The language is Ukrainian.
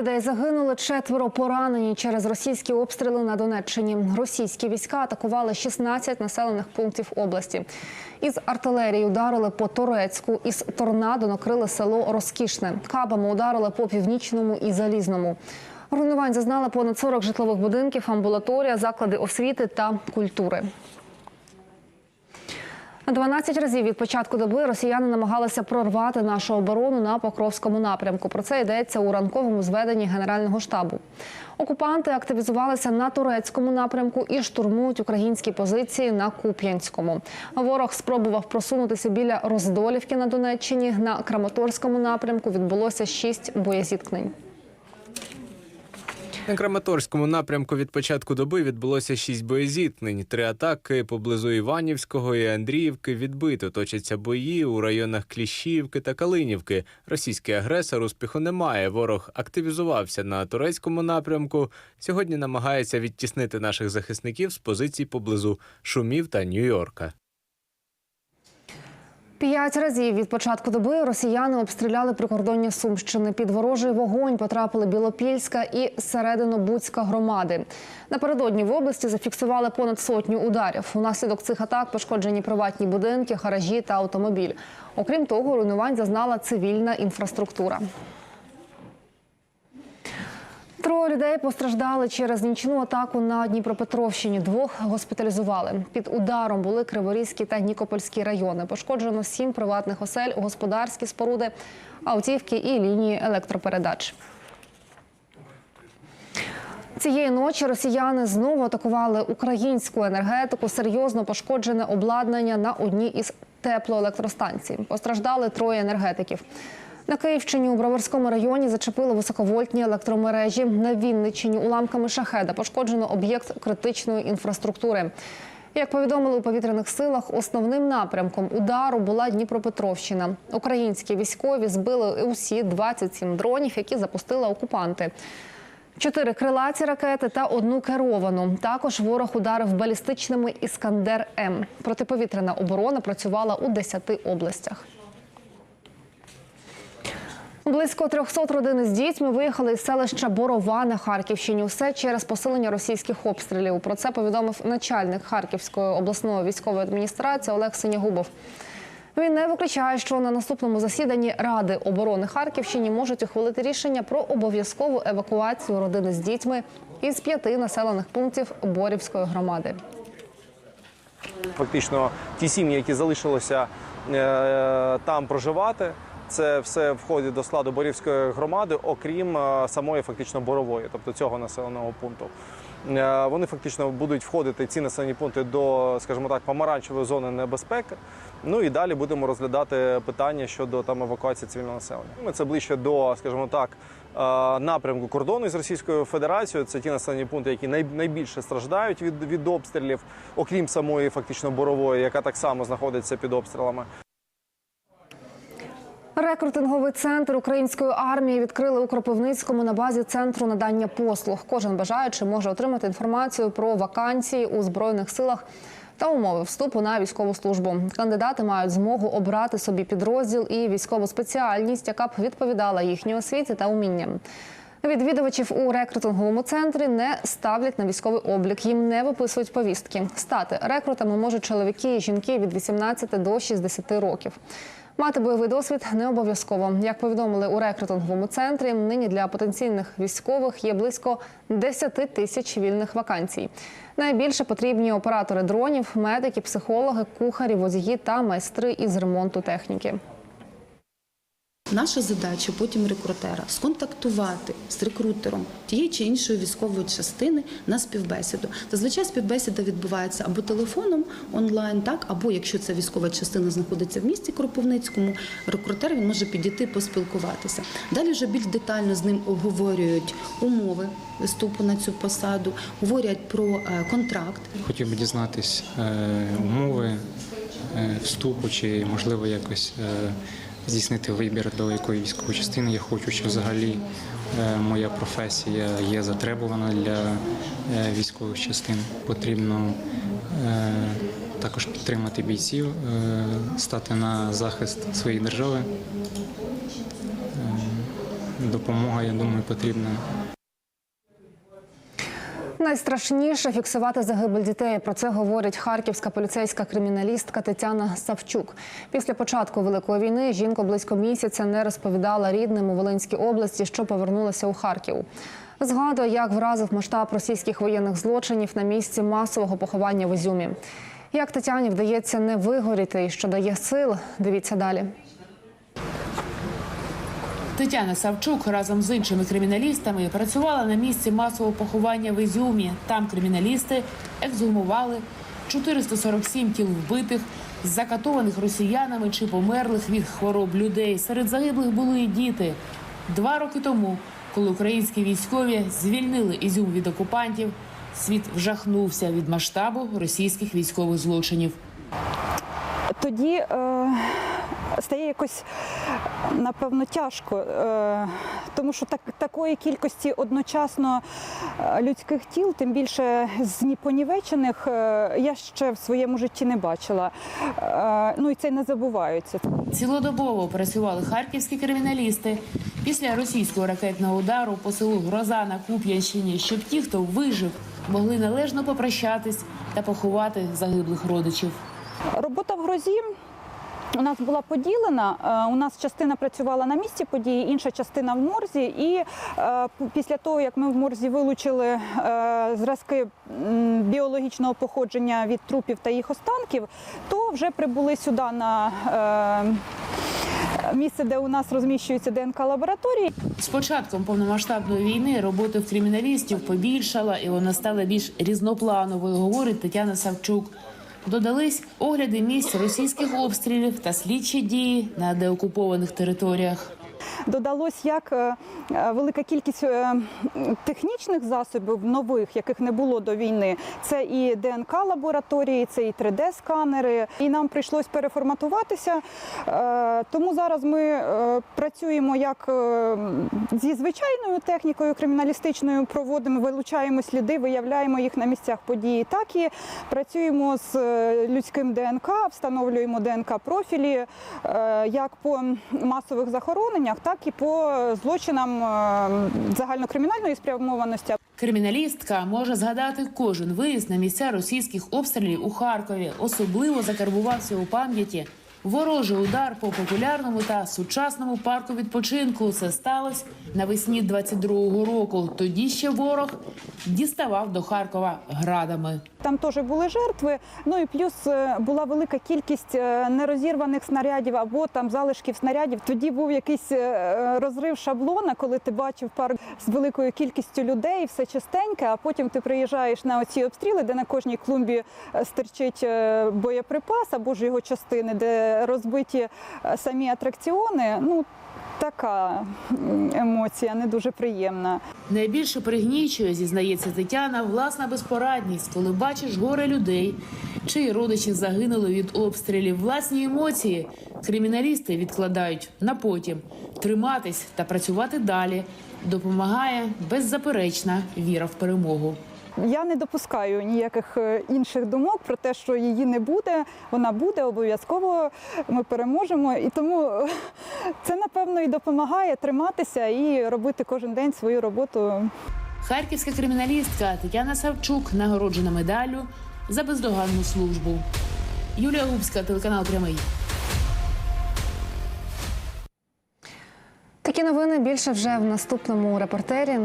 Людей загинули, четверо поранені через російські обстріли на Донеччині. Російські війська атакували 16 населених пунктів області. Із артилерії ударили по Торецьку, із торнадо накрили село Розкішне. Кабами ударили по північному і залізному. Руйнувань зазнали понад 40 житлових будинків, амбулаторія, заклади освіти та культури. 12 разів від початку доби росіяни намагалися прорвати нашу оборону на Покровському напрямку. Про це йдеться у ранковому зведенні Генерального штабу. Окупанти активізувалися на турецькому напрямку і штурмують українські позиції на Куп'янському. Ворог спробував просунутися біля Роздолівки на Донеччині. На Краматорському напрямку відбулося шість боєзіткнень. На Краматорському напрямку від початку доби відбулося шість боєзіткнень. Три атаки поблизу Іванівського і Андріївки відбито. Точаться бої у районах Кліщівки та Калинівки. Російський агресор успіху немає. Ворог активізувався на турецькому напрямку. Сьогодні намагається відтіснити наших захисників з позицій поблизу Шумів та Нью-Йорка. П'ять разів від початку доби росіяни обстріляли прикордоння Сумщини. Під ворожий вогонь потрапили Білопільська і Серединобудська громади. Напередодні в області зафіксували понад сотню ударів. Унаслідок цих атак пошкоджені приватні будинки, гаражі та автомобіль. Окрім того, руйнувань зазнала цивільна інфраструктура. Троє людей постраждали через нічну атаку на Дніпропетровщині. Двох госпіталізували. Під ударом були Криворізький та Нікопольський райони. Пошкоджено сім приватних осель, господарські споруди, автівки і лінії електропередач. Цієї ночі росіяни знову атакували українську енергетику. Серйозно пошкоджене обладнання на одній із теплоелектростанцій. Постраждали троє енергетиків. На Київщині у Броварському районі зачепили високовольтні електромережі. На Вінниччині уламками шахеда пошкоджено об'єкт критичної інфраструктури. Як повідомили у повітряних силах, основним напрямком удару була Дніпропетровщина. Українські військові збили усі 27 дронів, які запустили окупанти. Чотири крилаті ракети та одну керовану. Також ворог ударив балістичними Іскандер М. Протиповітряна оборона працювала у 10 областях. Близько 300 родин з дітьми виїхали із селища Борова на Харківщині. Усе через посилення російських обстрілів. Про це повідомив начальник Харківської обласної військової адміністрації Олег Синягубов. Він не виключає, що на наступному засіданні Ради оборони Харківщини можуть ухвалити рішення про обов'язкову евакуацію родини з дітьми із п'яти населених пунктів Борівської громади. Фактично, ті сім'ї, які залишилися е, там проживати, це все входить до складу Борівської громади, окрім е, самої фактично борової, тобто цього населеного пункту. Е, Вони фактично будуть входити ці населені пункти до, скажімо так, помаранчевої зони небезпеки. Ну і далі будемо розглядати питання щодо там евакуації цивільного населення. Ми це ближче до, скажімо так, е, напрямку кордону з Російською Федерацією. Це ті населені пункти, які най- найбільше страждають від, від обстрілів, окрім самої фактично борової, яка так само знаходиться під обстрілами. Рекрутинговий центр української армії відкрили у Кропивницькому на базі центру надання послуг. Кожен бажаючий може отримати інформацію про вакансії у збройних силах та умови вступу на військову службу. Кандидати мають змогу обрати собі підрозділ і військову спеціальність, яка б відповідала їхній освіті та умінням. Відвідувачів у рекрутинговому центрі не ставлять на військовий облік. Їм не виписують повістки. Стати рекрутами можуть чоловіки і жінки від 18 до 60 років. Мати бойовий досвід не обов'язково. Як повідомили у рекрутинговому центрі, нині для потенційних військових є близько 10 тисяч вільних вакансій. Найбільше потрібні оператори дронів, медики, психологи, кухарі, водії та майстри із ремонту техніки. Наша задача потім рекрутера сконтактувати з рекрутером тієї чи іншої військової частини на співбесіду. Зазвичай співбесіда відбувається або телефоном онлайн, так або якщо ця військова частина знаходиться в місті Кропивницькому, рекрутер він може підійти поспілкуватися. Далі вже більш детально з ним обговорюють умови вступу на цю посаду, говорять про е, контракт, Хотів би дізнатись е, умови е, вступу, чи можливо якось здійснити вибір, до якої військової частини я хочу, чи взагалі е, моя професія є затребувана для е, військових частин. Потрібно е, також підтримати бійців, стати на захист своєї держави. Допомога, я думаю, потрібна. Найстрашніше фіксувати загибель дітей. Про це говорить харківська поліцейська криміналістка Тетяна Савчук. Після початку великої війни жінка близько місяця не розповідала рідним у Волинській області, що повернулася у Харків. Згадує, як вразив масштаб російських воєнних злочинів на місці масового поховання в Ізюмі. Як Тетяні вдається не вигоріти і що дає сил, дивіться далі. Тетяна Савчук разом з іншими криміналістами працювала на місці масового поховання в Ізюмі. Там криміналісти ексгумували 447 тіл вбитих, закатованих росіянами чи померлих від хвороб людей. Серед загиблих були і діти. Два роки тому, коли українські військові звільнили Ізюм від окупантів, світ вжахнувся від масштабу російських військових злочинів. тоді е, стає якось напевно тяжко, е, тому що так, такої кількості одночасно е, людських тіл, тим більше з понівечених, е, я ще в своєму житті не бачила. Ну і це не забувається. Цілодобово працювали харківські криміналісти після російського ракетного удару по селу Гроза на Куп'янщині, щоб ті, хто вижив, могли належно попрощатись та поховати загиблих родичів. Робота в грозі. У нас була поділена. Е, У нас частина працювала на місці події, інша частина в морзі. І е, після того, як ми в морзі вилучили е, зразки біологічного походження від трупів та їх останків, то вже прибули сюди на місце, де у нас розміщуються ДНК лабораторії. З початком повномасштабної війни роботи в криміналістів побільшала і вона стала більш різноплановою, говорить Тетяна Савчук. Додались огляди місць російських обстрілів та слідчі дії на деокупованих територіях. Додалось як е, е, велика кількість е, технічних засобів нових, яких не було до війни. Це і ДНК лабораторії, це і 3D-сканери. І нам прийшлось переформатуватися. Тому зараз ми працюємо як зі звичайною технікою криміналістичною, проводимо, вилучаємо сліди, виявляємо їх на місцях події. Так і працюємо з людським ДНК, встановлюємо ДНК профілі як по масових захороненнях, так і по злочинам е, загальнокримінальної спрямованості. Криміналістка може згадати кожен виїзд на місця російських обстрілів у Харкові. Особливо закарбувався у пам'яті ворожий удар по популярному та сучасному парку відпочинку. Це сталося навесні 22-го року. Тоді ще ворог діставав до Харкова градами. Там теж були жертви. Ну і плюс е, була велика кількість е, нерозірваних снарядів або там залишків снарядів. Тоді був якийсь е, розрив шаблона, коли ти бачив парк з великою кількістю людей, все чистеньке. А потім ти приїжджаєш на оці обстріли, де на кожній клумбі стирчить боєприпас або ж його частини, де розбиті е, самі атракціони. Ну така емоція не дуже приємна. Найбільше пригнічує, зізнається Тетяна, власна безпорадність, коли бачиш горе людей, чиї родичі загинули від обстрілів. Власні емоції криміналісти відкладають на потім. Триматись та працювати далі допомагає беззаперечна віра в перемогу. Я не допускаю ніяких е, інших думок про те, що її не буде. Вона буде обов'язково. Ми переможемо. І тому е, це напевно і допомагає триматися і робити кожен день свою роботу. Харківська криміналістка Тетяна Савчук нагороджена медаллю за бездоганну службу. Юлія Губська, телеканал Прямий. Такі новини більше вже в наступному репортері.